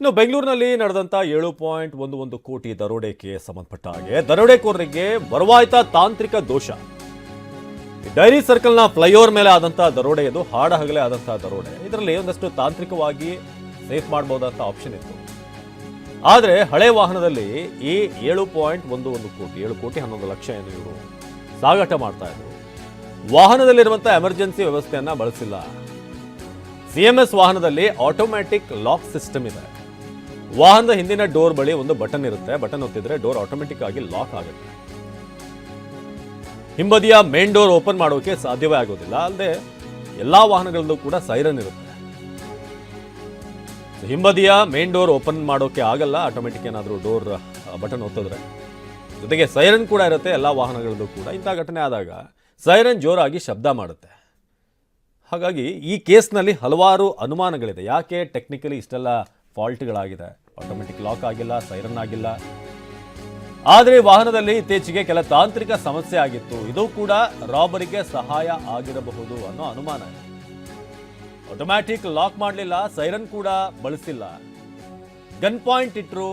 ಇನ್ನು ಬೆಂಗಳೂರಿನಲ್ಲಿ ನಡೆದಂತ ಏಳು ಪಾಯಿಂಟ್ ಒಂದು ಒಂದು ಕೋಟಿ ದರೋಡೆಗೆ ಸಂಬಂಧಪಟ್ಟ ಹಾಗೆ ದರೋಡೆಕೋರರಿಗೆ ಬರುವಾಯ್ತ ತಾಂತ್ರಿಕ ದೋಷ. ಡೈರಿ ಸರ್ಕಲ್ನ ಫ್ಲೈಓವರ್ ಮೇಲೆ ಆದಂಥ ದರೋಡೆ ಇದು ಹಾಡ ಹಗಲೇ ಆದಂಥ ದರೋಡೆ. ಇದರಲ್ಲಿ ಒಂದಷ್ಟು ತಾಂತ್ರಿಕವಾಗಿ ಸೇಫ್ ಮಾಡಬಹುದಂತ ಆಪ್ಷನ್ ಇತ್ತು. ಆದರೆ ಹಳೆ ವಾಹನದಲ್ಲಿ ಈ ಏಳು ಪಾಯಿಂಟ್ ಒಂದು ಒಂದು ಕೋಟಿ, ಏಳು ಕೋಟಿ ಹನ್ನೊಂದು ಲಕ್ಷ ಏನು ಇವರು ಸಾಗಾಟ ಮಾಡ್ತಾ ಇದ್ರು. ವಾಹನದಲ್ಲಿರುವಂತಹ ಎಮರ್ಜೆನ್ಸಿ ವ್ಯವಸ್ಥೆಯನ್ನ ಬಳಸಿಲ್ಲ. ಸಿಎಂಎಸ್ ವಾಹನದಲ್ಲಿ ಆಟೋಮ್ಯಾಟಿಕ್ ಲಾಕ್ ಸಿಸ್ಟಮ್ ಇದೆ. ವಾಹನದ ಹಿಂದಿನ ಡೋರ್ ಬಳಿ ಒಂದು ಬಟನ್ ಇರುತ್ತೆ. ಬಟನ್ ಒತ್ತಿದ್ರೆ ಡೋರ್ ಆಟೋಮೆಟಿಕ್ ಆಗಿ ಲಾಕ್ ಆಗುತ್ತೆ. ಹಿಂಬದಿಯ ಮೇನ್ ಡೋರ್ ಓಪನ್ ಮಾಡೋಕೆ ಸಾಧ್ಯವೇ ಆಗೋದಿಲ್ಲ. ಅಲ್ಲದೆ ಎಲ್ಲಾ ವಾಹನಗಳಲ್ಲೂ ಕೂಡ ಸೈರನ್ ಇರುತ್ತೆ. ಹಿಂಬದಿಯ ಮೇನ್ ಡೋರ್ ಓಪನ್ ಮಾಡೋಕೆ ಆಗಲ್ಲ. ಆಟೋಮೆಟಿಕ್ ಏನಾದರೂ ಡೋರ್ ಬಟನ್ ಒತ್ತಿದ್ರೆ. ಜೊತೆಗೆ ಸೈರನ್ ಕೂಡ ಇರುತ್ತೆ. ಎಲ್ಲ ವಾಹನಗಳಲ್ಲೂ ಕೂಡ. ಇಂಥ ಘಟನೆ ಆದಾಗ ಸೈರನ್ ಜೋರಾಗಿ ಶಬ್ದ ಮಾಡುತ್ತೆ. ಹಾಗಾಗಿ ಈ ಕೇಸ್ನಲ್ಲಿ ಹಲವಾರು ಅನುಮಾನಗಳಿದೆ. ಯಾಕೆ ಟೆಕ್ನಿಕಲಿ ಇಷ್ಟೆಲ್ಲ ಫಾಲ್ಟ್ಗಳಾಗಿದೆ. ಆಟೋಮೆಟಿಕ್ ಲಾಕ್ ಆಗಿಲ್ಲ ಸೈರನ್ ಆಗಿಲ್ಲ. ಆದರೆ ವಾಹನದಲ್ಲಿ ಇತ್ತೀಚೆಗೆ ಕೆಲ ತಾಂತ್ರಿಕ ಸಮಸ್ಯೆ ಆಗಿತ್ತು. ಇದು ಕೂಡ ರಾಬರಿಗೆ ಸಹಾಯ ಆಗಿರಬಹುದು ಅನ್ನೋ ಅನುಮಾನ ಆಟೋಮ್ಯಾಟಿಕ್ ಲಾಕ್ ಮಾಡಲಿಲ್ಲ ಸೈರನ್ ಕೂಡ ಬಳಸಿಲ್ಲ. ಗನ್ ಪಾಯಿಂಟ್ ಇಟ್ಟರು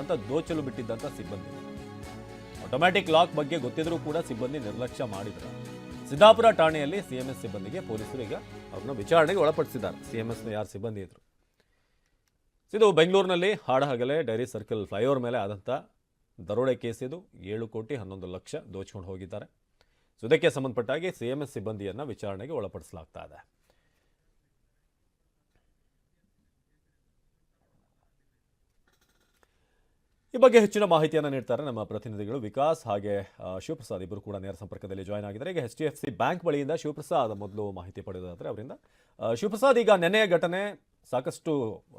ಅಂತ ದೋಚಲು ಬಿಟ್ಟಿದ್ದಂಥ ಸಿಬ್ಬಂದಿ. ಆಟೋಮ್ಯಾಟಿಕ್ ಲಾಕ್ ಬಗ್ಗೆ ಗೊತ್ತಿದ್ರೂ ಕೂಡ ಸಿಬ್ಬಂದಿ ನಿರ್ಲಕ್ಷ್ಯ ಮಾಡಿದ್ರು. ಸಿದ್ದಾಪುರ ಠಾಣೆಯಲ್ಲಿ ಸಿಎಂಎಸ್ ಸಿಬ್ಬಂದಿಗೆ ಪೊಲೀಸರು ಈಗ ಅವ್ರನ್ನ ವಿಚಾರಣೆಗೆ ಒಳಪಡಿಸಿದ್ದಾರೆ. ಸಿಎಂಎಸ್ನ ಯಾರು ಸಿಬ್ಬಂದಿ ಇದ್ರು. ಇದು ಬೆಂಗಳೂರಿನಲ್ಲಿ ಹಾಡಹಗಲೇ, ಡೈರಿ ಸರ್ಕಲ್ ಫ್ಲೈಓವರ್ ಮೇಲೆ ಆದಂಥ ದರೋಡೆ ಕೇಸ್ ಇದು. ಏಳು ಕೋಟಿ ಹನ್ನೊಂದು ಲಕ್ಷ ದೋಚ್ಕೊಂಡು ಹೋಗಿದ್ದಾರೆ. ಸೊ ಇದಕ್ಕೆ ಸಂಬಂಧಪಟ್ಟಾಗಿ ಸಿ ಎಂ ಎಸ್ ಸಿಬ್ಬಂದಿಯನ್ನು ವಿಚಾರಣೆಗೆ ಒಳಪಡಿಸಲಾಗ್ತಾ ಇದೆ. ಈ ಬಗ್ಗೆ ಹೆಚ್ಚಿನ ಮಾಹಿತಿಯನ್ನು ನೀಡ್ತಾರೆ ನಮ್ಮ ಪ್ರತಿನಿಧಿಗಳು ವಿಕಾಸ್ ಹಾಗೆ ಶಿವಪ್ರಸಾದ್ ಇಬ್ಬರು ಕೂಡ ನೇರ ಸಂಪರ್ಕದಲ್ಲಿ ಜಾಯ್ನ್ ಆಗಿದ್ದಾರೆ. ಈಗ H D F C bank ಬಳಿಯಿಂದ ಶಿವಪ್ರಸಾದ್ ಮೊದಲು ಮಾಹಿತಿ ಪಡೆದಾದರೆ ಅವರಿಂದ ಶಿವಪ್ರಸಾದ್ ಈಗ ನೆನೆಯ ಘಟನೆ ಸಾಕಷ್ಟು,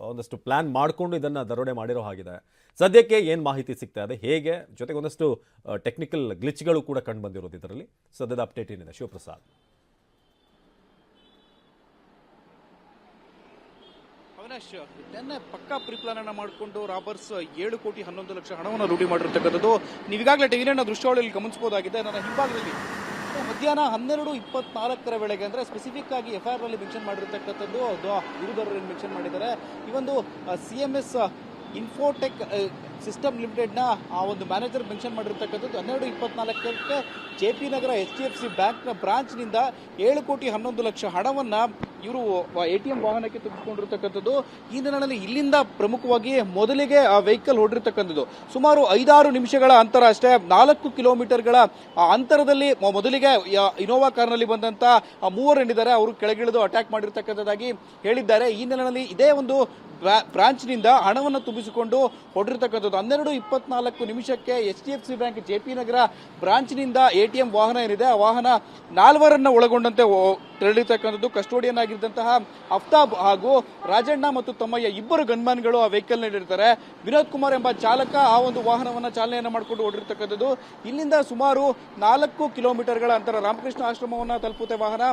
ಒಂದಷ್ಟು ಪ್ಲಾನ್ ಮಾಡಿಕೊಂಡು ಇದನ್ನು ದರೋಡೆ ಮಾಡಿರೋ ಹಾಗಿದೆ. ಸದ್ಯಕ್ಕೆ ಏನು ಮಾಹಿತಿ ಸಿಗ್ತಾ ಇದೆ? ಹೇಗೆ? ಜೊತೆಗೆ ಒಂದಷ್ಟು ಟೆಕ್ನಿಕಲ್ ಗ್ಲಿಚ್ಗಳು ಕೂಡ ಕಂಡು ಬಂದಿರೋದು ಇದರಲ್ಲಿ. ಸದ್ಯದ ಅಪ್ಡೇಟ್ ಏನಿದೆ? ಶಿವಪ್ರಸಾದ್. ಅವಿನಾಶ್, ನಿನ್ನೆ ಪಕ್ಕಾ ಪ್ರಿಪ್ಲಾನ್ ಅನ್ನ ಮಾಡಿಕೊಂಡು ರಾಬರ್ಸ್ ಏಳು ಕೋಟಿ ಹನ್ನೊಂದು ಲಕ್ಷ ಹಣವನ್ನು ಲೂಟಿ ಮಾಡಿರ್ತಕ್ಕಂಥದ್ದು. ನೀವೀಗಾಗಲೇ ಟಿವಿನ ದೃಶ್ಯಾವಳಿಯಲ್ಲಿ ಗಮನಿಸಬಹುದಾಗಿದೆ ನನ್ನ ಹಿಂಭಾಗದಲ್ಲಿ ಮಧ್ಯಾಹ್ನ ಹನ್ನೆರಡು ಇಪ್ಪತ್ನಾಲ್ಕರ ವೇಳೆಗೆ ಅಂದ್ರೆ ಸ್ಪೆಸಿಫಿಕ್ ಆಗಿ ಎಫ್ ಐ ಆರ್ನಲ್ಲಿ ಮೆನ್ಷನ್ ಮಾಡಿರ್ತಕ್ಕಂಥದ್ದು ಗುರುದರರಲ್ಲಿ ಮೆನ್ಷನ್ ಮಾಡಿದ್ದಾರೆ. ಈ ಒಂದು C M S Infotech system ಲಿಮಿಟೆಡ್ನ ಆ ಒಂದು ಮ್ಯಾನೇಜರ್ ಮೆನ್ಷನ್ ಮಾಡಿರ್ತಕ್ಕಂಥದ್ದು. ಹನ್ನೆರಡು ಇಪ್ಪತ್ನಾಲ್ಕಕ್ಕೆ J P Nagar H D F C ಬ್ಯಾಂಕ್ನ ಬ್ರಾಂಚ್ನಿಂದ ಏಳು ಕೋಟಿ ಹನ್ನೊಂದು ಲಕ್ಷ ಹಣವನ್ನ ಇವರು ಎ ಟಿ ಎಂ ವಾಹನಕ್ಕೆ ತುಂಬಿಕೊಂಡಿರ್ತಕ್ಕಂಥದ್ದು. ಈ ದಿನಗಳಲ್ಲಿ ಇಲ್ಲಿಂದ ಪ್ರಮುಖವಾಗಿ ಮೊದಲಿಗೆ ಆ ವೆಹಿಕಲ್ ಹೊಡಿರ್ತಕ್ಕಂಥದ್ದು ಸುಮಾರು ಐದಾರು ನಿಮಿಷಗಳ ಅಂತರ ಅಷ್ಟೇ, ನಾಲ್ಕು ಕಿಲೋಮೀಟರ್ಗಳ ಅಂತರದಲ್ಲಿ ಮೊದಲಿಗೆ ಇನೋವಾ ಕಾರ್ನಲ್ಲಿ ಬಂದಂತ ಮೂವರೇನಿದ್ದಾರೆ ಅವರು ಕೆಳಗಿಳಿದು ಅಟ್ಯಾಕ್ ಮಾಡಿರ್ತಕ್ಕಂಥದ್ದಾಗಿ ಹೇಳಿದ್ದಾರೆ. ಈ ದಿನಗಳಲ್ಲಿ ಇದೇ ಒಂದು ಬ್ರಾಂಚ್ನಿಂದ ಹಣವನ್ನು ತುಂಬಿಸಿಕೊಂಡು ಹೊಡಿರ್ತಕ್ಕಂಥದ್ದು ಹನ್ನೆರಡು ಇಪ್ಪತ್ನಾಲ್ಕು ನಿಮಿಷಕ್ಕೆ H D F C bank J P Nagar ಬ್ರಾಂಚ್ನಿಂದ A T M ವಾಹನ ಏನಿದೆ, ಆ ವಾಹನ ನಾಲ್ವರನ್ನ ಒಳಗೊಂಡಂತೆ ತೆರಳಿರ್ತಕ್ಕಂಥದ್ದು. ಕಸ್ಟೋಡಿಯನ್ ಆಗಿದ್ದಂತಹ ಅಫ್ತಾಬ್ ಹಾಗೂ ರಾಜಣ್ಣ ಮತ್ತು ತಮ್ಮಯ್ಯ ಇಬ್ಬರು ಗನ್ಮ್ಯಾನ್ಗಳು ಆ ವೆಹಿಕಲ್ ನಲ್ಲಿರ್ತಾರೆ. ವಿನೋದ್ ಕುಮಾರ್ ಎಂಬ ಚಾಲಕ ಆ ಒಂದು ವಾಹನವನ್ನ ಚಾಲನೆಯನ್ನು ಮಾಡಿಕೊಂಡು ಓಡಿರ್ತಕ್ಕಂಥದ್ದು. ಇಲ್ಲಿಂದ ಸುಮಾರು ನಾಲ್ಕು ಕಿಲೋಮೀಟರ್ಗಳ ಅಂತರ ರಾಮಕೃಷ್ಣ ಆಶ್ರಮವನ್ನ ತಲುಪುತ್ತೆ ವಾಹನ.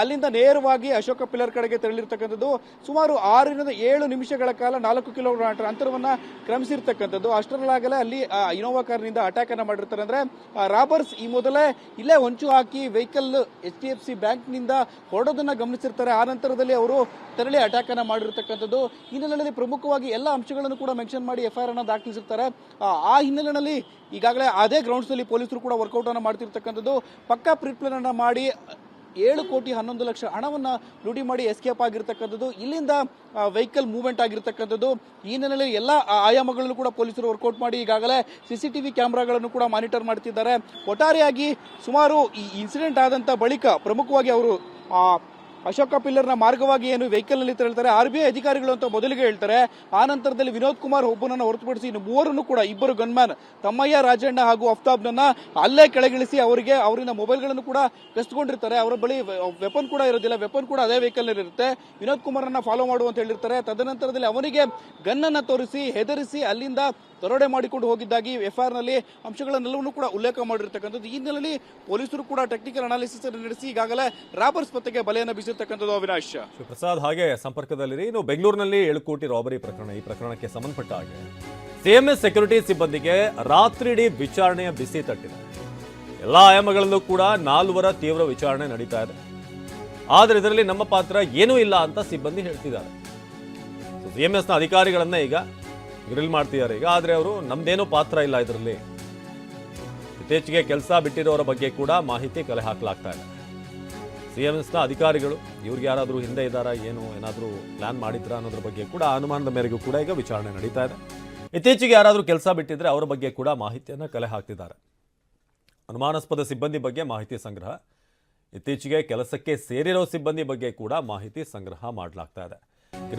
ಅಲ್ಲಿಂದ ನೇರವಾಗಿ ಅಶೋಕ ಪಿಲ್ಲರ್ ಕಡೆಗೆ ತೆರಳಿರ್ತಕ್ಕಂಥದ್ದು. ಸುಮಾರು ಆರರಿಂದ ಏಳು ನಿಮಿಷಗಳ ಕಾಲ ನಾಲ್ಕು ಕಿಲೋಮೀಟರ್ ಅಂತರವನ್ನ ಕ್ರಮಿಸಿರ್ತಕ್ಕಂಥದ್ದು. ಅಷ್ಟರಲ್ಲಾಗಲೇ ಅಲ್ಲಿ ಇನೋವಾ ಕಾರ್ನಿಂದ ಅಟ್ಯಾಕ್ ಅನ್ನ ಮಾಡಿರ್ತಾರೆ ಅಂದ್ರೆ ರಾಬರ್ಸ್ ಈ ಮೊದಲೇ ಇಲ್ಲೇ ಹೊಂಚು ಹಾಕಿ vehicle H D F C ಬ್ಯಾಂಕ್ನಿಂದ ಹೊರಡೋದನ್ನ ಗಮನಿಸಿರ್ತಾರೆ. ಆ ನಂತರದಲ್ಲಿ ಅವರು ತೆರಳಿ ಅಟ್ಯಾಕ್ ಅನ್ನ ಮಾಡಿರ್ತಕ್ಕಂಥದ್ದು. ಹಿನ್ನೆಲೆಯಲ್ಲಿ ಪ್ರಮುಖವಾಗಿ ಎಲ್ಲ ಅಂಶಗಳನ್ನು ಕೂಡ ಮೆನ್ಷನ್ ಮಾಡಿ ಎಫ್ ಐ ಆರ್ ಅನ್ನ ದಾಖಲಿಸಿರ್ತಾರೆ ಆ, ಹಿನ್ನೆಲೆಯಲ್ಲಿ ಈಗಾಗಲೇ ಅದೇ ಗ್ರೌಂಡ್ಸ್ನಲ್ಲಿ ಪೊಲೀಸರು ಕೂಡ ವರ್ಕೌಟ್ ಅನ್ನು ಮಾಡ್ತಿರ್ತಕ್ಕಂಥದ್ದು. ಪಕ್ಕಾ ಪ್ರಿಪ್ಲಾನ್ ಅನ್ನ ಮಾಡಿ ಏಳು ಕೋಟಿ ಹನ್ನೊಂದು ಲಕ್ಷ ಹಣವನ್ನು ಲೂಟಿ ಮಾಡಿ ಎಸ್ಕೇಪ್ ಆಗಿರ್ತಕ್ಕಂಥದ್ದು. ಇಲ್ಲಿಂದ ವೆಹಿಕಲ್ ಮೂವ್ಮೆಂಟ್ ಆಗಿರ್ತಕ್ಕಂಥದ್ದು. ಈ ಹಿನ್ನೆಲೆಯಲ್ಲಿ ಎಲ್ಲ ಆಯಾಮಗಳನ್ನು ಕೂಡ ಪೊಲೀಸರು ವರ್ಕೌಟ್ ಮಾಡಿ ಈಗಾಗಲೇ ಸಿಸಿಟಿವಿ ಕ್ಯಾಮೆರಾಗಳನ್ನು ಕೂಡ ಮಾನಿಟರ್ ಮಾಡ್ತಿದ್ದಾರೆ. ಒಟ್ಟಾರೆಯಾಗಿ ಸುಮಾರು ಈ ಇನ್ಸಿಡೆಂಟ್ ಆದಂತ ಬಳಿಕ ಪ್ರಮುಖವಾಗಿ ಅವರು ಅಶೋಕ ಪಿಲ್ಲರ್ನ ಮಾರ್ಗವಾಗಿ ಏನು ವೆಹಿಕಲ್ನಲ್ಲಿ ತೆರಳ್ತಾರೆ ಆರ್ ಬಿ ಅಧಿಕಾರಿಗಳು ಅಂತ ಮೊದಲಿಗೆ ಹೇಳ್ತಾರೆ. ಆ ನಂತರದಲ್ಲಿ ವಿನೋದ್ ಕುಮಾರ್ ಒಬ್ಬನನ್ನು ಹೊರತುಪಡಿಸಿ ಇನ್ನು ಮೂವರನ್ನು ಕೂಡ ಇಬ್ಬರು ಗನ್ಮ್ಯಾನ್ ತಮ್ಮಯ್ಯ ರಾಜಣ್ಣ ಹಾಗೂ ಅಫ್ತಾಬ್ನನ್ನ ಅಲ್ಲೇ ಕೆಳಗಿಳಿಸಿ ಅವರಿಗೆ ಅವರಿನ ಮೊಬೈಲ್ಗಳನ್ನು ಕೂಡ ಕಸ್ಕೊಂಡಿರ್ತಾರೆ. ಅವರ ಬಳಿ ವೆಪನ್ ಕೂಡ ಇರೋದಿಲ್ಲ. ವೆಪನ್ ಕೂಡ ಅದೇ ವೆಹಿಕಲ್ ಇರುತ್ತೆ. ವಿನೋದ್ ಕುಮಾರನ್ನ ಫಾಲೋ ಮಾಡು ಅಂತ ಹೇಳಿರ್ತಾರೆ. ತದನಂತರದಲ್ಲಿ ಅವನಿಗೆ ಗನ್ನನ್ನ ತೋರಿಸಿ, ಹೆದರಿಸಿ ಅಲ್ಲಿಂದ ದರೋಡೆ ಮಾಡಿಕೊಂಡು ಹೋಗಿದ್ದಾಗಿ ಎಫ್ಐಆರ್ನಲ್ಲಿ ಅಂಶಗಳನ್ನೆಲ್ಲವನ್ನೂ ಕೂಡ ಉಲ್ಲೇಖ ಮಾಡಿರ್ತಕ್ಕಂಥದ್ದು. ಈ ಹಿನ್ನೆಲೆಯಲ್ಲಿ ಪೊಲೀಸರು ಕೂಡ ಟೆಕ್ನಿಕಲ್ ಅನಾಲಿಸಿಸ್ ನಡೆಸಿ ಈಗಾಗಲೇ ರಾಬರ್ಸ್ ಪತ್ತೆಗೆ ಬಲೆಯನ್ನು ಬೀಸಿರ್ತಕ್ಕಂಥದ್ದು ಅವಿನಾಶ್. ಶಿವಪ್ರಸಾದ್, ಹಾಗೆ ಸಂಪರ್ಕದಲ್ಲಿರಿ. ಇನ್ನು ಬೆಂಗಳೂರಿನಲ್ಲಿ ಏಳು ಕೋಟಿ ರಾಬರಿ ಪ್ರಕರಣ. ಈ ಪ್ರಕರಣಕ್ಕೆ ಸಂಬಂಧಪಟ್ಟ ಹಾಗೆ ಸಿಎಂಎಸ್ ಸೆಕ್ಯೂರಿಟಿ ಸಿಬ್ಬಂದಿಗೆ ರಾತ್ರಿಡೀ ವಿಚಾರಣೆಯ ಬಿಸಿ ತಟ್ಟಿದೆ. ಎಲ್ಲ ಆಯಾಮಗಳಲ್ಲೂ ಕೂಡ ನಾಲ್ವರ ತೀವ್ರ ವಿಚಾರಣೆ ನಡೀತಾ ಇದೆ. ಆದರೆ ಇದರಲ್ಲಿ ನಮ್ಮ ಪಾತ್ರ ಏನೂ ಇಲ್ಲ ಅಂತ ಸಿಬ್ಬಂದಿ ಹೇಳ್ತಿದ್ದಾರೆ. ಸಿಎಂಎಸ್ನ ಅಧಿಕಾರಿಗಳನ್ನೇ ಈಗ ಗ್ರಿಲ್ ಮಾಡ್ತಿದ್ದಾರೆ. ಈಗ ಆದರೆ ಅವರು ನಮ್ದೇನೂ ಪಾತ್ರ ಇಲ್ಲ ಇದರಲ್ಲಿ. ಇತ್ತೀಚೆಗೆ ಕೆಲಸ ಬಿಟ್ಟಿರೋರ ಬಗ್ಗೆ ಕೂಡ ಮಾಹಿತಿ ಕಲೆ ಹಾಕಲಾಗ್ತಾ ಇದೆ. ಸಿ ಎಂ ಎಸ್ನ ಅಧಿಕಾರಿಗಳು, ಇವ್ರಿಗೆ ಯಾರಾದರೂ ಹಿಂದೆ ಇದ್ದಾರಾ, ಏನು, ಏನಾದರೂ ಪ್ಲಾನ್ ಮಾಡಿದ್ರಾ ಅನ್ನೋದ್ರ ಬಗ್ಗೆ ಕೂಡ ಅನುಮಾನದ ಮೇರೆಗೂ ಕೂಡ ಈಗ ವಿಚಾರಣೆ ನಡೀತಾ ಇದೆ. ಇತ್ತೀಚೆಗೆ ಯಾರಾದರೂ ಕೆಲಸ ಬಿಟ್ಟಿದ್ರೆ ಅವರ ಬಗ್ಗೆ ಕೂಡ ಮಾಹಿತಿಯನ್ನು ಕಲೆ ಹಾಕ್ತಿದ್ದಾರೆ. ಅನುಮಾನಾಸ್ಪದ ಸಿಬ್ಬಂದಿ ಬಗ್ಗೆ ಮಾಹಿತಿ ಸಂಗ್ರಹ, ಇತ್ತೀಚೆಗೆ ಕೆಲಸಕ್ಕೆ ಸೇರಿರೋ ಸಿಬ್ಬಂದಿ ಬಗ್ಗೆ ಕೂಡ ಮಾಹಿತಿ ಸಂಗ್ರಹ ಮಾಡಲಾಗ್ತಾ ಇದೆ.